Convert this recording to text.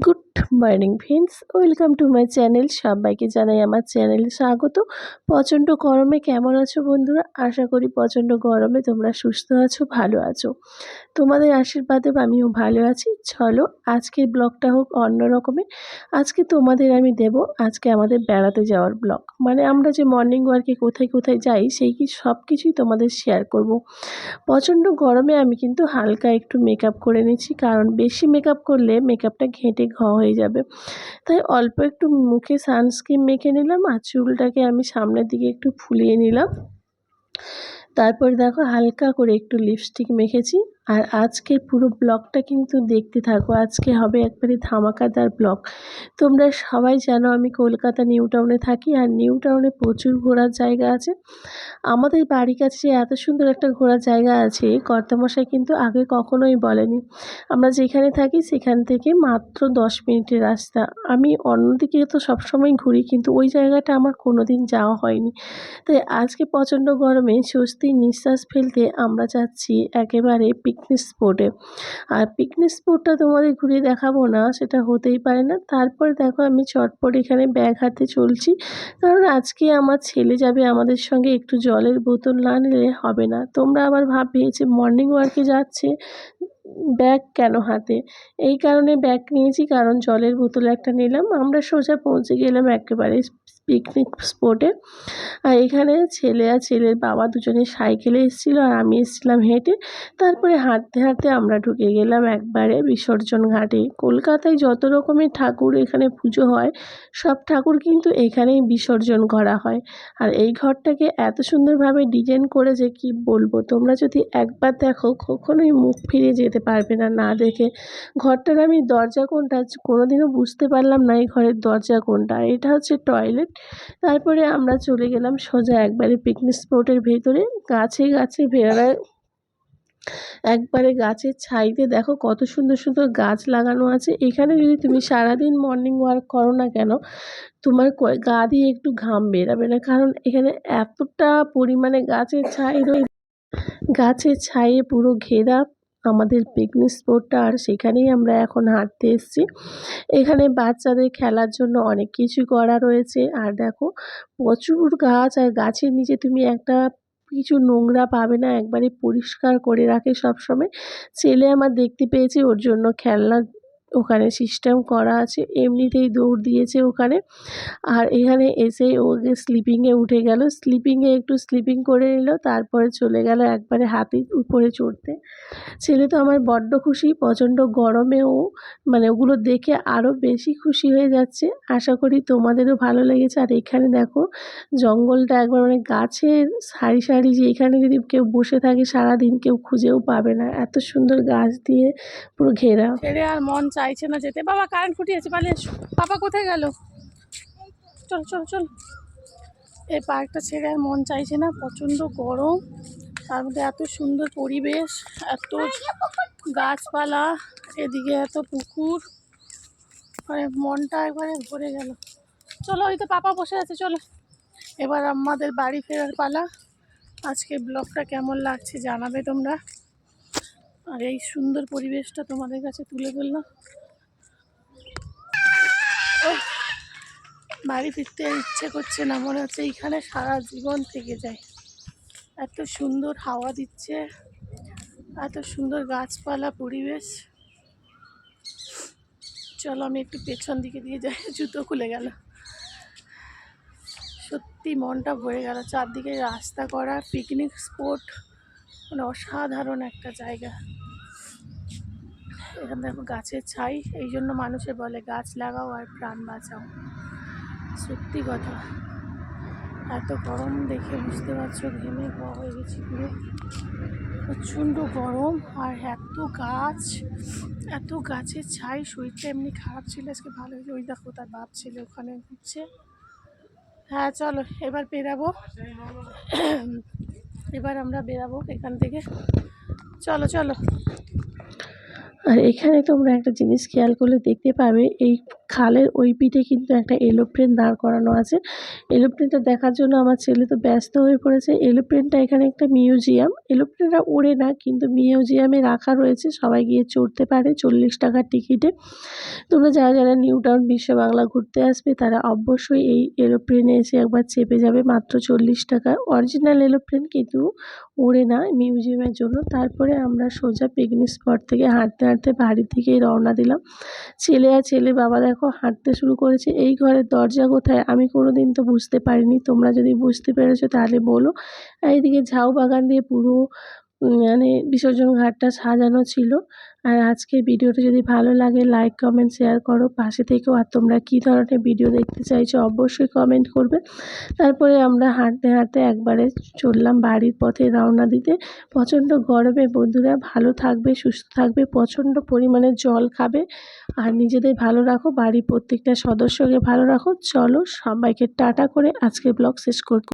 good morning friends welcome to my channel সবাইকে জানাই আমার চ্যানেলে স্বাগত। প্রচণ্ড গরমে কেমন আছো বন্ধুরা? আশা করি প্রচণ্ড গরমে তোমরা সুস্থ আছো, ভালো আছো। তোমাদের আশীর্বাদে আমিও ভালো আছি। চলো আজকের ব্লগটা হোক অন্য রকমের। আজকে তোমাদের আমি দেব, আজকে আমাদের বেড়াতে যাওয়ার ব্লগ। মানে আমরা যে মর্নিং ওয়ার্কে কোথায় কোথায় যাই, সেই কি সব কিছুই তোমাদের শেয়ার করব। প্রচণ্ড গরমে আমি কিন্তু হালকা একটু মেকআপ করে নিচ্ছি। কারণ বেশি মেকআপ করলে মেকআপটা ঘেঁটে ঘ হয়ে যাবে। তাই অল্প একটু মুখে সানস্ক্রিন মেখে নিলাম আর চুলটাকে আমি সামনের দিকে একটু ফুলিয়ে নিলাম। তারপর দেখো হালকা করে একটু লিপস্টিক মেখেছি। আর আজকের পুরো ব্লগটা কিন্তু দেখতে থাকো। আজকে হবে একবারে ধামাকাদার ব্লগ। তোমরা সবাই জানো আমি কলকাতা নিউ টাউনে থাকি আর নিউ টাউনে প্রচুর ঘোরার জায়গা আছে। আমাদের বাড়ির কাছে এত সুন্দর একটা ঘোরার জায়গা আছে, কর্তামশাই কিন্তু আগে কখনোই বলেনি। আমরা যেখানে থাকি সেখান থেকে মাত্র দশ মিনিটের রাস্তা। আমি অন্যদিকে তো সবসময় ঘুরি, কিন্তু ওই জায়গাটা আমার কোনো দিন যাওয়া হয়নি। তাই আজকে প্রচণ্ড গরমে স্বস্তির নিঃশ্বাস ফেলতে আমরা যাচ্ছি একেবারে পিকনিক স্পটে আর পিকনিক স্পটটা তোমাদের ঘুরিয়ে দেখাবো না, সেটা হতেই পারে না। তারপরে দেখো আমি চটপট এখানে ব্যাগ হাতে চলছি, কারণ আজকে আমার ছেলে যাবে আমাদের সঙ্গে একটু জলের বোতল না নিলে হবে না। তোমরা আবার ভাববে যে মর্নিং ওয়ার্কে যাচ্ছে, ব্যাগ কেন হাতে? এই কারণে ব্যাগ নিয়েছি, কারণ জলের বোতল একটা নিলাম, আমরা সোজা পৌঁছে গেলাম একেবারে পিকনিক স্পটে আর এখানে ছেলে আর ছেলের বাবা দুজনে সাইকেলে এসেছিল আর আমি এসেছিলাম হেঁটে। তারপরে হাঁটতে হাঁটতে আমরা ঢুকে গেলাম একবারে বিসর্জন ঘাটে। কলকাতায় যত রকমের ঠাকুর এখানে পুজো হয়, সব ঠাকুর কিন্তু এখানেই বিসর্জন করা হয়। আর এই ঘরটাকে এত সুন্দরভাবে ডিজাইন করেছে কি বলব, তোমরা যদি একবার দেখো কখনোই মুখ ফিরে যেতে পারবে না না দেখে। ঘরটার আমি দরজা কোনটা কোনোদিনও বুঝতে পারলাম না এই ঘরের দরজা কোনটা। এটা হচ্ছে টয়লেট তারপরে আমরা চলে গেলাম সোজা একবারে পিকনিক স্পটের ভেতরে। গাছে গাছে বেড়ায় একবারে গাছের ছাইতে দেখো কত সুন্দর সুন্দর গাছ লাগানো আছে। এখানে যদি তুমি সারাদিন মর্নিং ওয়াক করো না কেন, তোমার গা দিয়ে একটু ঘাম বেরাবে না। কারণ এখানে এতটা পরিমাণে গাছের ছাই রয়ে গাছের ছাইয়ে পুরো ঘেরা। আমাদের পিকনিক স্পটটা আর সেখানেই আমরা এখন হাঁটতে এসেছি। এখানে বাচ্চাদের খেলার জন্য অনেক কিছু করা রয়েছে। আর দেখো, প্রচুর গাছ আর গাছের নিচে তুমি একটা কিছু নোংরা পাবে না, একবারে পরিষ্কার করে রাখে সবসময়। ছেলে আমার দেখতে পেয়েছে, ওর জন্য খেলনা ওখানে সিস্টেম করা আছে। এমনিতেই দৌড় দিয়েছে ওখানে। আর এখানে এসে ওকে স্লিপিংয়ে উঠে গেল। স্লিপিংয়ে একটু স্লিপিং করে নিল, তারপরে চলে গেল একবারে হাতির উপরে চড়তে। ছেলে তো আমার বড্ড খুশি, প্রচণ্ড গরমেও মানে ওগুলো দেখে আরও বেশি খুশি হয়ে যাচ্ছে। আশা করি তোমাদেরও ভালো লেগেছে। আর এখানে দেখো, জঙ্গলটা একবার মানে গাছের সারি সারি যে এখানে যদি কেউ বসে থাকে, সারাদিন কেউ খুঁজেও পাবে না। এত সুন্দর গাছ দিয়ে পুরো ঘেরা। ছেড়ে আর মন চাইছে না যেতে। বাবা কারেন্ট ফুটিয়েছে পালিয়ে। পাপা কোথায় গেল? চল চল চল। এই পার্কটা ছেড়ে আর মন চাইছে না। প্রচণ্ড গরম। তার মধ্যে এত সুন্দর পরিবেশ, এত গাছপালা, এদিকে এত পুকুর। মানে মনটা একবারে ভরে গেল। চলো, ওই তো পাপা বসে আছে, চলো। এবার আমাদের বাড়ি ফেরার পালা। আজকে ব্লগটা কেমন লাগছে জানাবে তোমরা। আর এই সুন্দর পরিবেশটা তোমাদের কাছে তুলে ধরলাম। বাড়ি ফিরতে ইচ্ছে করছে না, মনে হচ্ছে এইখানে সারা জীবন থেকে যায়। এত সুন্দর হাওয়া দিচ্ছে, এত সুন্দর গাছপালা, পরিবেশ। চলো আমি একটু পেছন দিকে দিয়ে যাই, জুতো খুলে গেল। সত্যি মনটা ভরে গেল, চারদিকে রাস্তা করা পিকনিক স্পট মানে অসাধারণ একটা জায়গা। এখানে দেখো গাছের ছাই, এই জন্য মানুষে বলে, গাছ লাগাও আর প্রাণ বাঁচাও। সত্যি কথা। এত গরম দেখে বুঝতে পারছ, ঘেমে গ হয়ে গেছি পুরো। প্রচণ্ড গরম আর এত গাছ, এত গাছের ছাই, শরীরটা এমনি খারাপ ছিল আজকে ভালো হয়েছে। ওই দেখো তার বাপ ছেলে ওখানে ঘুরছে। হ্যাঁ চলো এবার বেরাবো। এবার আমরা বেরাবো এখান থেকে। চলো চলো। আর এখানে তোমরা একটা জিনিস খেয়াল করলে দেখতে পাবে, এই খালের ওই পিঠে কিন্তু একটা এরোপ্লেন দাঁড় করানো আছে। এরোপ্লেনটা দেখার জন্য আমার ছেলে তো ব্যস্ত হয়ে পড়েছে। এরোপ্লেনটা এখানে একটা মিউজিয়াম। এরোপ্লেনটা ওড়ে না, কিন্তু মিউজিয়ামে রাখা রয়েছে। সবাই গিয়ে চড়তে পারে চল্লিশ টাকার টিকিটে। তোমরা যারা যারা নিউ টাউন বিশ্ব বাংলা ঘুরতে আসবে, তারা অবশ্যই এই এরোপ্লেনে এসে একবার চেপে যাবে মাত্র চল্লিশ টাকা। অরিজিনাল এরোপ্লেন কিন্তু ওড়ে না মিউজিয়ামের জন্য। তারপরে আমরা সোজা পিকনিক স্পট থেকে হাঁটতে হাঁটতে বাড়ি থেকে রওনা দিলাম। ছেলে আর ছেলে বাবা দেখো হাঁটতে শুরু করেছে। এই ঘরের দরজা কোথায় আমি কোনো দিন তো বুঝতে পারিনি। তোমরা যদি বুঝতে পেরেছ তাহলে বলো। এইদিকে ঝাউ বাগান দিয়ে পুরো মানে বিসর্জন ঘাটটা সাজানো ছিল। আর আজকের ভিডিওটা যদি ভালো লাগে লাইক কমেন্ট শেয়ার করো। পাশে থেকেও আর তোমরা কী ধরনের ভিডিও দেখতে চাইছো অবশ্যই কমেন্ট করবে। তারপরে আমরা হাঁটতে হাঁটতে একবারে চললাম বাড়ির পথে রওনা দিতে। প্রচণ্ড গরমে বন্ধুরা ভালো থাকবে, সুস্থ থাকবে, প্রচণ্ড পরিমাণে জল খাবে। আর নিজেদের ভালো রাখো, বাড়ির প্রত্যেকটা সদস্যকে ভালো রাখো। চলো সবাইকে টাটা করে আজকের ব্লগ শেষ করতে